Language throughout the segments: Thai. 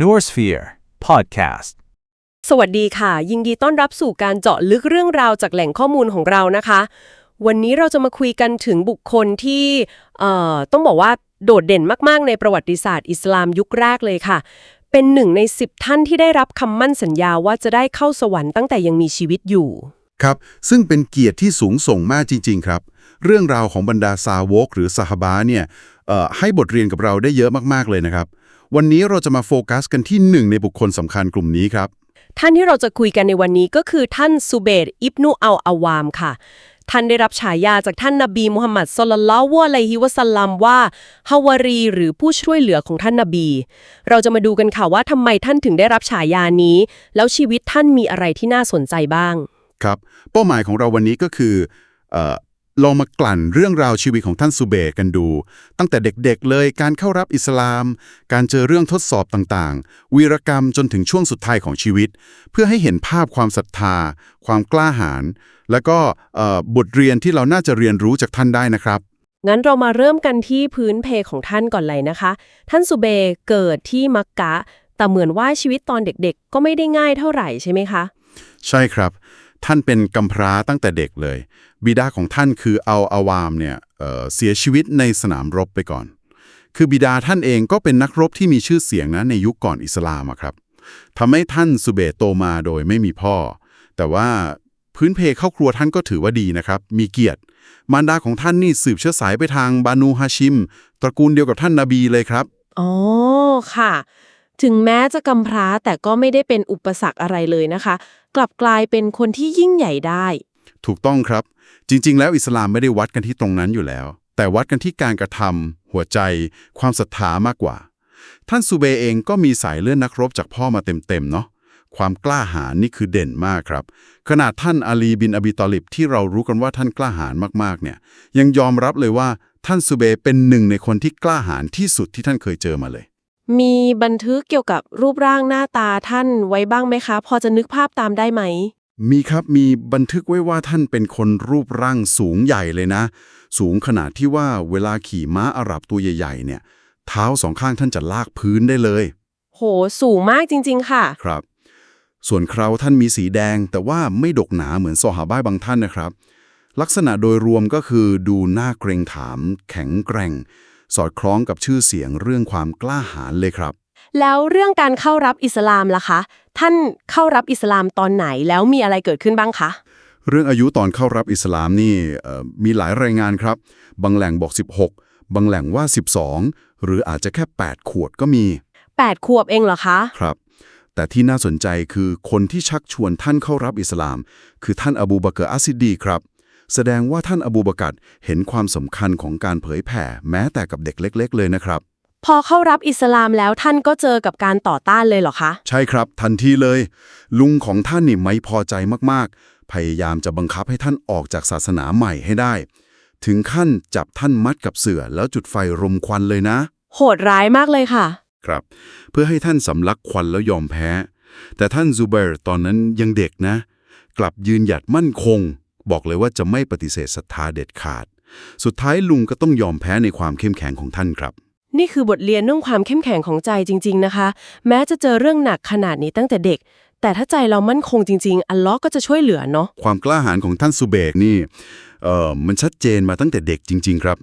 Noorsphere Podcast. สวัสดีค่ะ ยินดีต้อนรับสู่การเจาะลึกเรื่องราวจากแหล่งข้อมูลของเรานะคะ วันนี้เราจะมาคุยกันถึงบุคคลที่เอ่อต้องบอกว่าโดดเด่นมาก ๆ ในประวัติศาสตร์อิสลามยุคแรกเลยค่ะ เป็นหนึ่งในสิบท่านที่ได้รับคำมั่นสัญญาว่าจะได้เข้าสวรรค์ตั้งแต่ยังมีชีวิตอยู่ ครับ ซึ่งเป็นเกียรติที่สูงส่งมากจริง ๆ ครับ เรื่องราวของบรรดาซาวกหรือซาฮาบะเนี่ยเอ่อให้บทเรียนกับเราได้เยอะมากๆเลยนะครับ วันนี้เราจะมาโฟกัสกันที่หนึ่งในบุคคลสำคัญกลุ่มนี้ครับ ท่านที่เราจะคุยกันในวันนี้ก็คือท่านซูเบตอิบนุอัลอาวามค่ะ ท่านได้รับฉายาจากท่านนบีมุฮัมมัดสลลัลลอฮุอะลัยฮิวะสัลลัมว่าฮาวารี หรือผู้ช่วยเหลือของท่านนบี เราจะมาดูกันค่ะว่าทำไมท่านถึงได้รับฉายานี้ แล้วชีวิตท่านมีอะไรที่น่าสนใจบ้าง ครับ เป้าหมายของเราวันนี้ก็คือเอ่อ ลองมากลั่นเรื่องราวชีวิตของท่านซูเบตกันดู ตั้งแต่เด็กๆเลยการเข้ารับอิสลาม การเจอเรื่องทดสอบต่างๆ วีรกรรมจนถึงช่วงสุดท้ายของชีวิต เพื่อให้เห็นภาพความศรัทธา ความกล้าหาญแล้วก็เอ่อบทเรียนที่เราน่าจะเรียนรู้จากท่านได้นะครับ งั้นเรามาเริ่มกันที่พื้นเพของท่านก่อนเลยนะคะ ท่านซูเบตเกิดที่มักกะ แต่เหมือนว่าชีวิตตอนเด็กๆ ก็ไม่ได้ง่ายเท่าไหร่ใช่ไหมคะ ใช่ครับ ท่านเป็นกำพร้าตั้งแต่เด็กเลย บิดาของท่านคือเอัลอาวามเนี่ยเเสียชีวิตในสนามรบไปก่อน คือบิดาท่านเองก็เป็นนักรบที่มีชื่อเสียงนะในยุคก่อนอิสลามครับทำให้ท่านสุเบตโตมาโดยไม่มีพ่อ แต่ว่าพื้นเพเข้าครัวท่านก็ถือว่าดีนะครับ มีเกียรติ มารดาของท่านนี่สืบเชื้อสายไปทางบานูฮาชิม ตระกูลเดียวกับท่านนาบีเลยครับ อ๋อ ค่ะ ถึงแม้จะกำพร้าแต่ก็ไม่ได้เป็นอุปสรรคอะไรเลยนะคะ กลับกลายเป็นคนที่ยิ่งใหญ่ได้ ถูกต้องครับ จริง ๆ แล้วอิสลามไม่ได้วัดกันที่ตรงนั้นอยู่แล้ว แต่วัดกันที่การกระทำหัวใจ ความศรัทธามากกว่า ท่านซูเบเองก็มีสายเลือดนักรบจากพ่อมาเต็มๆเนาะความกล้าหาญนี่คือเด่นมากครับ ขนาดท่านอาลีบินอบีตอลิบที่เรารู้กันว่าท่านกล้าหาญมากๆเนี่ยยังยอมรับเลยว่าท่านซูเบเป็นหนึ่งในคนที่กล้าหาญที่สุดที่ท่านเคยเจอมาเลย มีบันทึกเกี่ยวกับรูปร่างหน้าตาท่านไว้บ้างไหมคะ พอจะนึกภาพตามได้ไหม มีครับมีบันทึกไว้ว่าท่านเป็นคนรูปร่างสูงใหญ่เลยนะ สูงขนาดที่ว่าเวลาขี่ม้าอาหรับตัวใหญ่ๆเนี่ย เท้าสองข้างท่านจะลากพื้นได้เลย โห สูงมากจริง ๆ ค่ะ ครับ ส่วนเคราท่านมีสีแดง แต่ว่าไม่ดกหนาเหมือนซอฮาบ้ายบางท่านนะครับ ลักษณะโดยรวมก็คือดูน่าเกรงขาม แข็งแกร่ง สอดคล้องกับชื่อเสียงเรื่องความกล้าหาญเลยครับ แล้วเรื่องการเข้ารับอิสลามล่ะคะ ท่านเข้ารับอิสลามตอนไหนแล้วมีอะไรเกิดขึ้นบ้างคะ เรื่องอายุตอนเข้ารับอิสลามนี่เอ่อมีหลายรายงานครับ บางแหล่งบอก 16 บางแหล่งว่า 12 หรืออาจจะแค่ 8 ขวดก็มี 8 ขวบเองเหรอคะครับแต่ที่น่าสนใจคือคนที่ชักชวนท่านเข้ารับอิสลาม คือท่านอบูบักรอัสซิดดีครับ แสดงว่าท่านอบูบักรเห็นความสำคัญของการเผยแผ่แม้แต่กับเด็กเล็ก ๆ เลยนะครับ พอเข้ารับอิสลามแล้วท่านก็เจอกับการต่อต้านเลยเหรอคะ ใช่ครับ ทันทีเลย ลุงของท่านนี่ไม่พอใจมากๆ พยายามจะบังคับให้ท่านออกจากศาสนาใหม่ให้ได้ ถึงขั้นจับท่านมัดกับเสื่อแล้วจุดไฟรมควันเลยนะ โหดร้ายมากเลยค่ะ ครับ เพื่อให้ท่านสำลักควันแล้วยอมแพ้ แต่ท่านซูเบอร์ตอนนั้นยังเด็กนะ กลับยืนหยัดมั่นคง บอกเลยว่าจะไม่ปฏิเสธศรัทธาเด็ดขาด สุดท้ายลุงก็ต้องยอมแพ้ในความเข้มแข็งของท่านครับ นี่คือบทเรียนเรื่องความเข้มแข็งของใจจริง ๆนะคะ แม้จะเจอเรื่องหนักขนาดนี้ตั้งแต่เด็ก แต่ถ้าใจเรามั่นคงจริง ๆ อัลเลอฮ์ก็จะช่วยเหลือเนาะความกล้าหาญของท่านสุเบกนี่เอ่อมันชัดเจนมาตั้งแต่เด็กจริง ๆ ครับ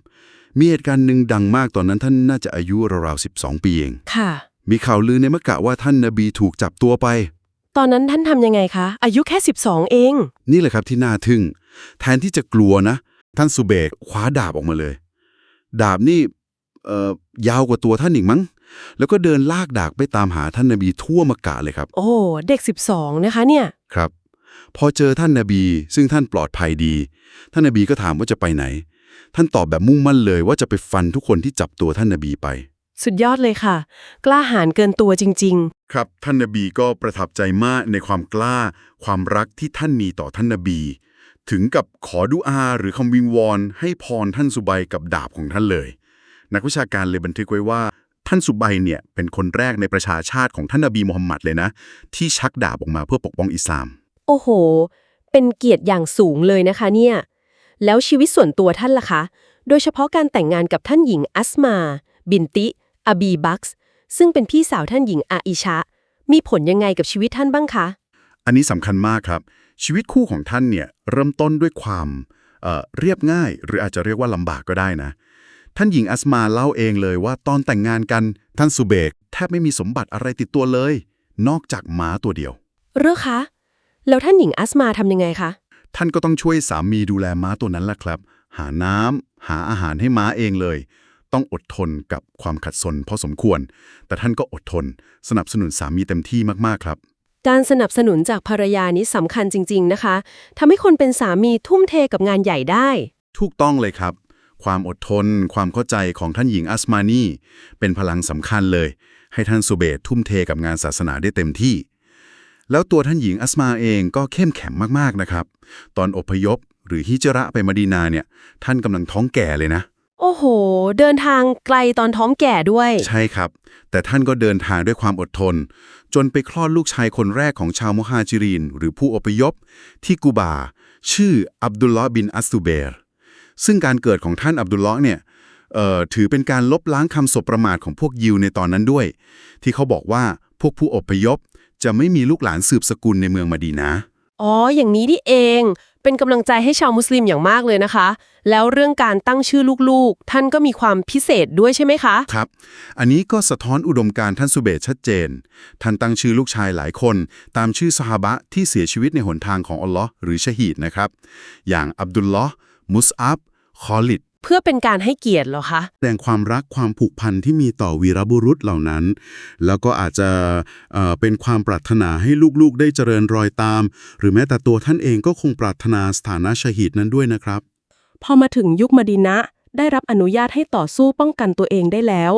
มีเหตุการณ์หนึ่งดังมากตอนนั้นท่านน่าจะอายุราวๆ12 ปีเองค่ะ มีข่าวลือในมักกะว่าท่านนบีถูกจับตัวไป ตอนนั้นท่านทำยังไงคะ อายุแค่ 12 เอง นี่แหละครับที่น่าทึ่ง แทนที่จะกลัวนะ ท่านสุเบกคว้าดาบออกมาเลย ดาบนี่เอ่อยาวกว่าตัวท่านอีกมั้ง แล้วก็เดินลากดาบไปตามหาท่านนบีทั่วมักกะเลยครับ โอ้ เด็ก 12 นะคะเนี่ย ครับ พอเจอท่านนบี ซึ่งท่านปลอดภัยดี ท่านนบีก็ถามว่าจะไปไหน ท่านตอบแบบมุ่งมั่นเลยว่าจะไปฟันทุกคนที่จับตัวท่านนบีไป สุดยอดเลยค่ะ กล้าหาญเกินตัวจริงครับท่านนบีก็ประทับใจมากในความกล้า ความรักที่ท่านมีต่อท่านนบี ถึงกับขอดุอาหรือคำวิงวอนให้พรท่านสุบัยกับดาบของท่านเลย นักวิชาการเลยบันทึกไว้ว่า ท่านสุบัยเนี่ยเป็นคนแรกในประชาชาติของท่านนบีมูฮัมหมัดเลยนะ ที่ชักดาบออกมาเพื่อปกป้องอิสลามๆโอ้โห เป็นเกียรติอย่างสูงเลยนะคะเนี่ยแล้วชีวิตส่วนตัวท่านล่ะคะ โดยเฉพาะการแต่งงานกับท่านหญิงอัสมา บินติ อบีบักส์ซึ่งเป็นพี่สาวท่านหญิงอาอิชะ มีผลยังไงกับชีวิตท่านบ้างคะ อันนี้สำคัญมากครับ ชีวิตคู่ของท่านเนี่ยเริ่มต้นด้วยความเอ่อเรียบง่าย หรืออาจจะเรียกว่าลำบากก็ได้นะ ท่านหญิงอัสมาเล่าเองเลยว่าตอนแต่งงานกันท่านสุเบกแทบไม่มีสมบัติอะไรติดตัวเลย นอกจากม้าตัวเดียวเรื่องคะแล้วท่านหญิงอัสมาทำยังไงคะท่านก็ต้องช่วยสามีดูแลม้าตัวนั้นแหละครับ หาน้ำหาอาหารให้ม้าเองเลย ต้องอดทนกับความขัดสนพอสมควร แต่ท่านก็อดทน สนับสนุนสามีเต็มที่มากๆครับ การสนับสนุนจากภรรยานี้สำคัญจริง ๆ นะคะทำให้คนเป็นสามีทุ่มเทกับงานใหญ่ได้ ถูกต้องเลยครับ ความอดทน ความเข้าใจของท่านหญิงอัสมานีเป็นพลังสำคัญเลย ให้ท่านสุเบตทุ่มเทกับงานศาสนาได้เต็มที่ แล้วตัวท่านหญิงอัสมาเองก็เข้มแข็งมากๆนะครับ ตอนอพยพหรือฮิจเราะห์ไปมะดีนาเนี่ย ท่านกำลังท้องแก่เลยนะ โอ้โห เดินทางไกลตอนท้องแก่ด้วย ใช่ครับ แต่ท่านก็เดินทางด้วยความอดทน จนไปคลอดลูกชายคนแรกของชาวมุฮาจิริน หรือผู้อพยพ ที่กูบา ชื่ออับดุลลอฮ์บินอัสซูเบรซึ่งการเกิดของท่านอับดุลลอฮ์เนี่ยเอ่อถือเป็นการลบล้างคำสบประมาทของพวกยิวในตอนนั้นด้วย ที่เขาบอกว่าพวกผู้อพยพจะไม่มีลูกหลานสืบสกุลในเมืองมะดีนะ อ๋อ อย่างนี้นี่เอง เป็นกำลังใจให้ชาวมุสลิมอย่างมากเลยนะคะ แล้วเรื่องการตั้งชื่อลูกๆ ท่านก็มีความพิเศษด้วยใช่ไหมคะ ครับ อันนี้ก็สะท้อนอุดมการณ์ท่านสุเบศชัดเจน ท่านตั้งชื่อลูกชายหลายคน ตามชื่อสหาบะที่เสียชีวิตในหนทางของอัลลอฮ์หรือชะฮีดนะครับ อย่างอับดุลลอฮ์มุสอับคอลิด เพื่อเป็นการให้เกียรติเหรอคะ แสดงความรักความผูกพันที่มีต่อวีรบุรุษเหล่านั้น แล้วก็อาจจะเอ่อเป็นความปรารถนาให้ลูกๆ ได้เจริญรอยตาม หรือแม้แต่ตัวท่านเองก็คงปรารถนาสถานะชะฮีดนั้นด้วยนะครับ พอมาถึงยุคมดีนะห์ได้รับอนุญาตให้ต่อสู้ป้องกันตัวเองได้แล้ว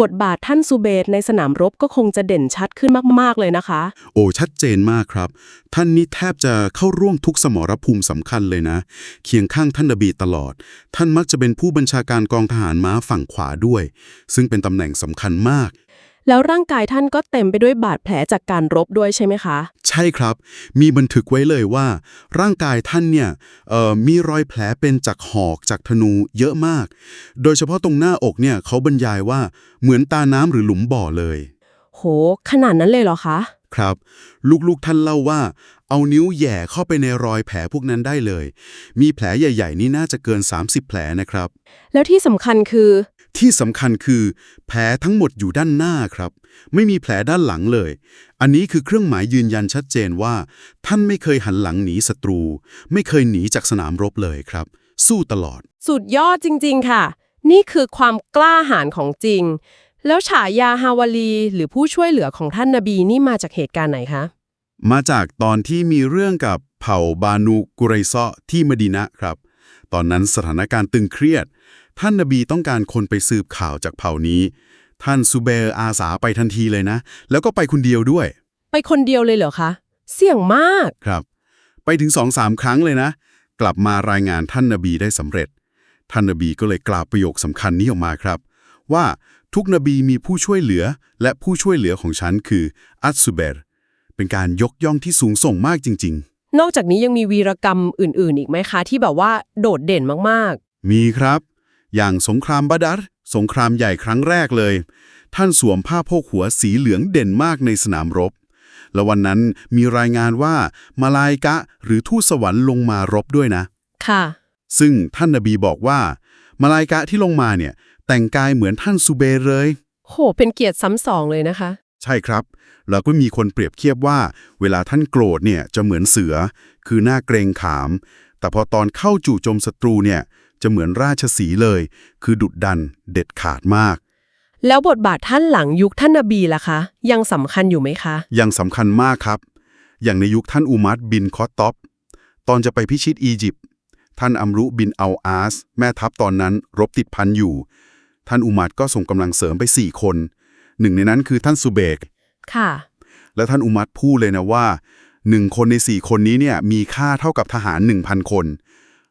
บทบาทท่านซูเบตในสนามรบก็คงจะเด่นชัดขึ้นมาก ๆ เลยนะคะ โอ้ชัดเจนมากครับ ท่านนี่แทบจะเข้าร่วมทุกสมรภูมิสำคัญเลยนะ เคียงข้างท่านดบีตลอด ท่านมักจะเป็นผู้บัญชาการกองทหารม้าฝั่งขวาด้วย ซึ่งเป็นตำแหน่งสำคัญมาก แล้วร่างกายท่านก็เต็มไปด้วยบาดแผลจากการรบด้วยใช่ไหมคะ ใช่ครับ มีบันทึกไว้เลยว่า ร่างกายท่านเนี่ยเอ่อมีรอยแผลเป็นจากหอกจากธนูเยอะมาก โดยเฉพาะตรงหน้าอกเนี่ยเขาบรรยายว่าเหมือนตาน้ำหรือหลุมบ่อเลย โห ขนาดนั้นเลยเหรอคะ ครับ ลูกๆท่านเล่าว่า เอานิ้วแหย่เข้าไปในรอยแผลพวกนั้นได้เลย มีแผลใหญ่ ๆ นี่น่าจะเกิน 30 แผลนะครับ แล้วที่สำคัญคือ ที่สำคัญคือแผลทั้งหมดอยู่ด้านหน้าครับ ไม่มีแผลด้านหลังเลย อันนี้คือเครื่องหมายยืนยันชัดเจนว่า ท่านไม่เคยหันหลังหนีศัตรู ไม่เคยหนีจากสนามรบเลยครับ สู้ตลอด สุดยอดจริง ๆ ค่ะ นี่คือความกล้าหาญของจริง แล้วฉายาฮาวาลีหรือผู้ช่วยเหลือของท่านนบีนี่มาจากเหตุการณ์ไหนคะ มาจากตอนที่มีเรื่องกับเผ่าบานูกุไรซอที่มะดีนะ ครับ ตอนนั้นสถานการณ์ตึงเครียด ท่านนบีต้องการคนไปสืบข่าวจากเผ่านี้ ท่านซูเบร์อาสาไปทันทีเลยนะ แล้วก็ไปคนเดียวด้วย ไปคนเดียวเลยเหรอคะ เสี่ยงมาก ครับ ไปถึงสองสามครั้งเลยนะ กลับมารายงานท่านนบีได้สำเร็จ ท่านนบีก็เลยกล่าวประโยคสำคัญนี้ออกมาครับ ว่าทุกนบีมีผู้ช่วยเหลือ และผู้ช่วยเหลือของฉันคืออัตซูเบร์เป็นการยกย่องที่สูงส่งมากจริง ๆ นอกจากนี้ยังมีวีรกรรมอื่น ๆ อีกไหมคะ ที่แบบว่าโดดเด่นมากมีครับ อย่างสงครามบาดัรสงครามใหญ่ครั้งแรกเลย ท่านสวมผ้าโพกหัวสีเหลืองเด่นมากในสนามรบ และวันนั้นมีรายงานว่ามาลายกะหรือทูตสวรรค์ลงมารบด้วยนะๆค่ะ ซึ่งท่านนบีบอกว่า มาลายกะที่ลงมาเนี่ย แต่งกายเหมือนท่านซูเบร์เลย โห เป็นเกียรติซ้ำสองเลยนะคะ ใช่ครับ แล้วก็มีคนเปรียบเทียบว่า เวลาท่านโกรธเนี่ยจะเหมือนเสือ คือหน้าเกรงขาม แต่พอตอนเข้าจู่โจมศัตรูเนี่ย จะเหมือนราชสีห์เลย คือดุดดันเด็ดขาดมาก แล้วบทบาทท่านหลังยุคท่านนบีล่ะคะ ยังสำคัญอยู่ไหมคะ ยังสำคัญมากครับ อย่างในยุคท่านอุมัดบินคอตตอบตอนจะไปพิชิตอียิปต์ท่านอัมรุบินอัลอาส แม่ทัพตอนนั้นรบติดพันอยู่ ท่านอุมัดก็ส่งกำลังเสริมไป4คน หนึ่งในนั้นคือท่านสุเบก ค่ะ และท่านอุมัดพูดเลยนะว่าหนึ่งคนใน4คนนี้เนี่ยมีค่าเท่ากับทหาร1,000คน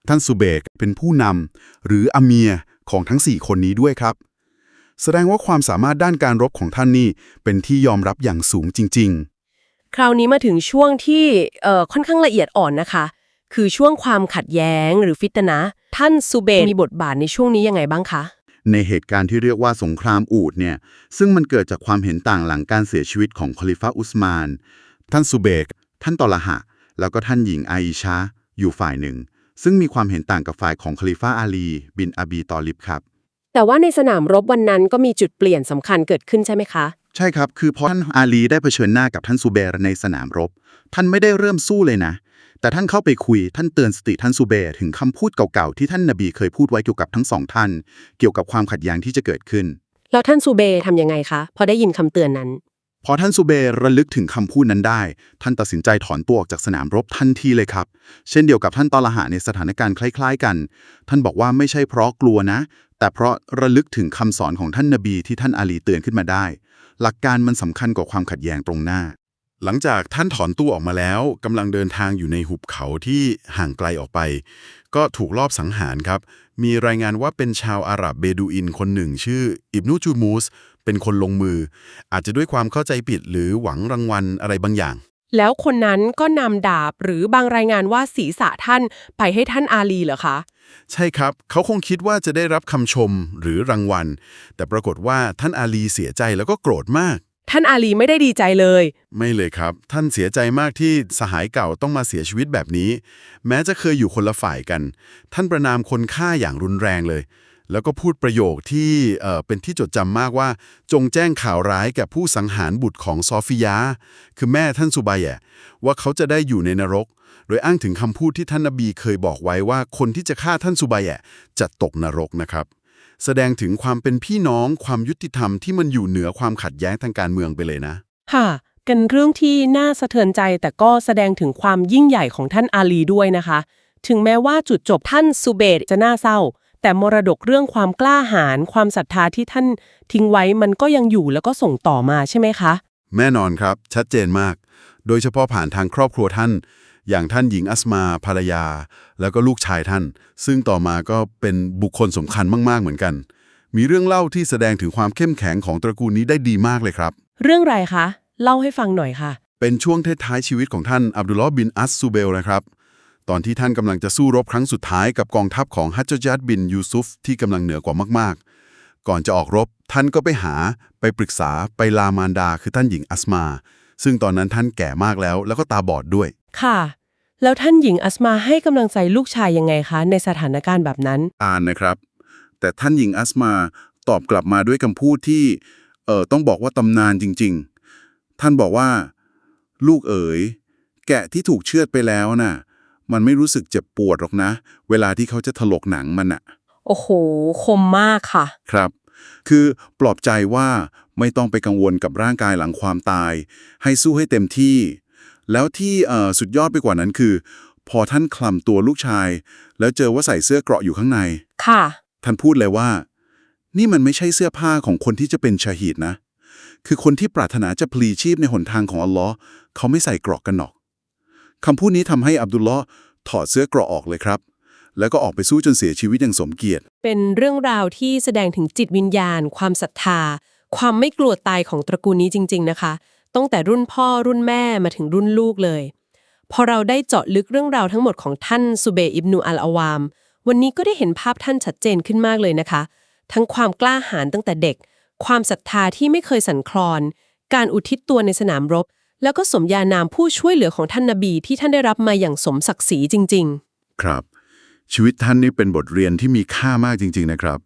ท่านสุเบกเป็นผู้นำหรืออาเมียของทั้ง 4 คนนี้ด้วยครับ แสดงว่าความสามารถด้านการรบของท่านนี่เป็นที่ยอมรับอย่างสูงจริง ๆ คราวนี้มาถึงช่วงที่เอ่อค่อนข้างละเอียดอ่อนนะคะ คือช่วงความขัดแย้งหรือฟิตนะ ท่านซูเบตมีบทบาทในช่วงนี้ยังไงบ้างคะในเหตุการณ์ที่เรียกว่าสงครามอูดเนี่ย ซึ่งมันเกิดจากความเห็นต่างหลังการเสียชีวิตของคอลิฟะอุสมาน ท่านซูเบก ท่านตอละหะ แล้วก็ท่านหญิงอาอิชาอยู่ฝ่ายหนึ่ง ซึ่งมีความเห็นต่างกับฝ่ายของคอลิฟะอาลี บินอบีตอลิบครับ แต่ว่าในสนามรบวันนั้นก็มีจุดเปลี่ยนสำคัญเกิดขึ้นใช่ไหมคะ ใช่ครับ คือพอท่านอาลีได้เผชิญหน้ากับท่านซูเบรในสนามรบ ท่านไม่ได้เริ่มสู้เลยนะ แต่ท่านเข้าไปคุยท่านเตือนสติท่านซูเบรถึงคำพูดเก่าๆที่ท่านนบีเคยพูดไว้เกี่ยวกับทั้งสองท่าน เกี่ยวกับความขัดแย้งที่จะเกิดขึ้น แล้วท่านซูเบทำยังไงคะ พอได้ยินคำเตือนนั้น พอท่านซูเบรระลึกถึงคำพูดนั้นได้ ท่านตัดสินใจถอนตัวออกจากสนามรบทันทีเลยครับ เช่นเดียวกับท่านตอลหะในสถานการณ์คล้าย ๆ กัน ท่านบอกว่าไม่ใช่เพราะกลัวนะ แต่เพราะระลึกถึงคำสอนของท่านนบีที่ท่านอาลีเตือนขึ้นมาได้ หลักการมันสำคัญกว่าความขัดแย้งตรงหน้า หลังจากท่านถอนตัวออกมาแล้วกำลังเดินทางอยู่ในหุบเขาที่ห่างไกลออกไป ก็ถูกลอบสังหารครับ มีรายงานว่าเป็นชาวอาหรับเบดูอินคนหนึ่ง ชื่ออิบนุจูมูส เป็นคนลงมือ อาจจะด้วยความเข้าใจผิดหรือหวังรางวัลอะไรบางอย่าง แล้วคนนั้นก็นำดาบหรือบางรายงานว่าศีรษะท่านไปให้ท่านอาลีเหรอคะ ใช่ครับ เขาคงคิดว่าจะได้รับคำชมหรือรางวัล แต่ปรากฏว่าท่านอาลีเสียใจแล้วก็โกรธมาก ท่านอาลีไม่ได้ดีใจเลย ไม่เลยครับ ท่านเสียใจมากที่สหายเก่าต้องมาเสียชีวิตแบบนี้ แม้จะเคยอยู่คนละฝ่ายกัน ท่านประนามคนฆ่าอย่างรุนแรงเลย แล้วก็พูดประโยคที่เป็นที่จดจำมากว่า จงแจ้งข่าวร้ายแก่ผู้สังหารบุตรของซอฟิยา คือแม่ท่านสุบายะว่าเขาจะได้อยู่ในนรก โดยอ้างถึงคำพูดที่ท่านนบีเคยบอกไว้ว่าคนที่จะฆ่าท่านสุบายะจะตกนรกนะครับ แสดงถึงความเป็นพี่น้องความยุติธรรมที่มันอยู่เหนือความขัดแย้งทางการเมืองไปเลยนะ ค่ะกันเรื่องที่น่าสะเทือนใจแต่ก็แสดงถึงความยิ่งใหญ่ของท่านอาลีด้วยนะคะ ถึงแม้ว่าจุดจบท่านซูเบตจะน่าเศร้า แต่มรดกเรื่องความกล้าหาญความศรัทธาที่ท่านทิ้งไว้มันก็ยังอยู่แล้วก็ส่งต่อมาใช่ไหมคะ แน่นอนครับ ชัดเจนมาก โดยเฉพาะผ่านทางครอบครัวท่าน อย่างท่านหญิงอัสมาภรรยา แล้วก็ลูกชายท่าน ซึ่งต่อมาก็เป็นบุคคลสำคัญมากๆเหมือนกัน มีเรื่องเล่าที่แสดงถึงความเข้มแข็งของตระกูลนี้ได้ดีมากเลยครับ เรื่องไรคะ เล่าให้ฟังหน่อยค่ะ เป็นช่วงท้ายๆชีวิตของท่านอับดุลลอฮ์บินอัสซูเบลนะครับ ตอนที่ท่านกำลังจะสู้รบครั้งสุดท้ายกับกองทัพของฮัจญาตบินยูซุฟที่กำลังเหนือกว่ามาก ๆ ก่อนจะออกรบ ท่านก็ไปหา ไปปรึกษา ไปลามานดา คือท่านหญิงอัสมา ซึ่งตอนนั้นท่านแก่มากแล้ว แล้วก็ตาบอดด้วย ค่ะ แล้วท่านหญิงอัสมาให้กำลังใจลูกชายยังไงคะ ในสถานการณ์แบบนั้น อ่านนะครับ แต่ท่านหญิงอัสมาตอบกลับมาด้วยคำพูดที่ เออต้องบอกว่าตำนานจริง ๆ ท่านบอกว่า ลูกเอ๋ย แกะที่ถูกเชือดไปแล้วน่ะ มันไม่รู้สึกเจ็บปวดหรอกนะ เวลาที่เขาจะถลกหนังมันน่ะโอ้โห คมมากค่ะ ครับ คือปลอบใจว่าไม่ต้องไปกังวลกับร่างกายหลังความตาย ให้สู้ให้เต็มที่ แล้วที่เอ่อสุดยอดไปกว่านั้นคือ พอท่านคลำตัวลูกชาย แล้วเจอว่าใส่เสื้อเกราะอยู่ข้างใน ค่ะ ท่านพูดเลยว่า นี่มันไม่ใช่เสื้อผ้าของคนที่จะเป็นชาฮีดนะ คือคนที่ปรารถนาจะพลีชีพในหนทางของอัลลอฮ์เขาไม่ใส่เกราะกันหรอก คำพูดนี้ทำให้อับดุลลอฮ์ถอดเสื้อเกราะออกเลยครับ แล้วก็ออกไปสู้จนเสียชีวิตอย่างสมเกียรติ เป็นเรื่องราวที่แสดงถึงจิตวิญญาณ ความศรัทธา ความไม่กลัวตายของตระกูลนี้จริง ๆ นะคะตั้งแต่รุ่นพ่อรุ่นแม่มาถึงรุ่นลูกเลย พอเราได้เจาะลึกเรื่องราวทั้งหมดของท่านซูเบอิบนูอัลอาวาม วันนี้ก็ได้เห็นภาพท่านชัดเจนขึ้นมากเลยนะคะ ทั้งความกล้าหาญตั้งแต่เด็ก ความศรัทธาที่ไม่เคยสั่นคลอน การอุทิศตัวในสนามรบ แล้วก็สมญานามผู้ช่วยเหลือของท่านนบีที่ท่านได้รับมาอย่างสมศักดิ์ศรีจริง ๆ ครับ ชีวิตท่านนี่เป็นบทเรียนที่มีค่ามากจริง ๆ นะครับ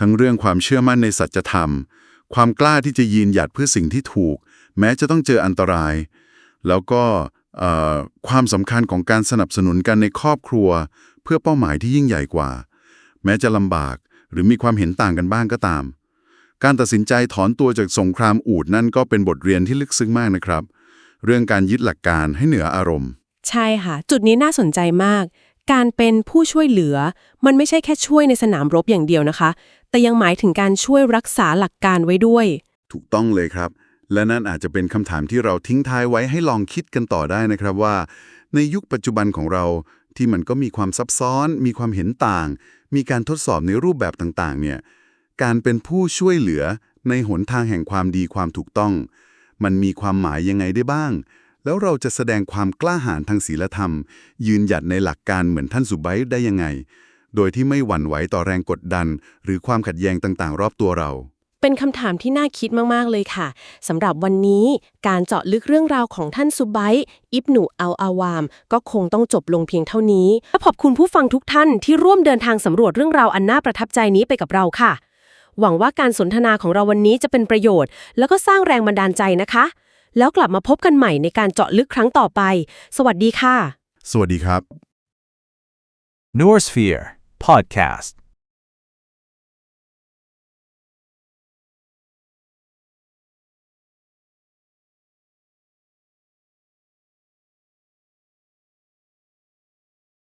ทั้งเรื่องความเชื่อมั่นในสัจธรรม ความกล้าที่จะยืนหยัดเพื่อสิ่งที่ถูก แม้จะต้องเจออันตราย แล้วก็เอ่อความสำคัญของการสนับสนุนกันในครอบครัว เพื่อเป้าหมายที่ยิ่งใหญ่กว่า แม้จะลำบากหรือมีความเห็นต่างกันบ้างก็ตาม การตัดสินใจถอนตัวจากสงครามอูดนั่นก็เป็นบทเรียนที่ลึกซึ้งมากนะครับ เรื่องการยึดหลักการให้เหนืออารมณ์ ใช่ค่ะ จุดนี้น่าสนใจมาก การเป็นผู้ช่วยเหลือ มันไม่ใช่แค่ช่วยในสนามรบอย่างเดียวนะคะ แต่ยังหมายถึงการช่วยรักษาหลักการไว้ด้วย ถูกต้องเลยครับ และนั่นอาจจะเป็นคำถามที่เราทิ้งท้ายไว้ให้ลองคิดกันต่อได้นะครับว่า ในยุคปัจจุบันของเราที่มันก็มีความซับซ้อน มีความเห็นต่าง มีการทดสอบในรูปแบบต่างๆ เนี่ย การเป็นผู้ช่วยเหลือในหนทางแห่งความดีความถูกต้อง มันมีความหมายยังไงได้บ้าง แล้วเราจะแสดงความกล้าหาญทางศีลธรรม ยืนหยัดในหลักการเหมือนท่านสุไบร์ได้ยังไง โดยที่ไม่หวั่นไหวต่อแรงกดดัน หรือความขัดแย้งต่างๆ รอบตัวเรา เป็นคำถามที่น่าคิดมาก ๆ เลยค่ะสำหรับวันนี้การเจาะลึกเรื่องราวของท่านซุไบต์อิบหนุอัลอาวาม ก็คงต้องจบลงเพียงเท่านี้และขอบคุณผู้ฟังทุกท่านที่ร่วมเดินทางสำรวจเรื่องราวอันน่าประทับใจนี้ไปกับเราค่ะ หวังว่าการสนทนาของเราวันนี้จะเป็นประโยชน์ แล้วก็สร้างแรงบันดาลใจนะคะ แล้วกลับมาพบกันใหม่ในการเจาะลึกครั้งต่อไป สวัสดีค่ะ สวัสดีครับ Noorsphere Podcast.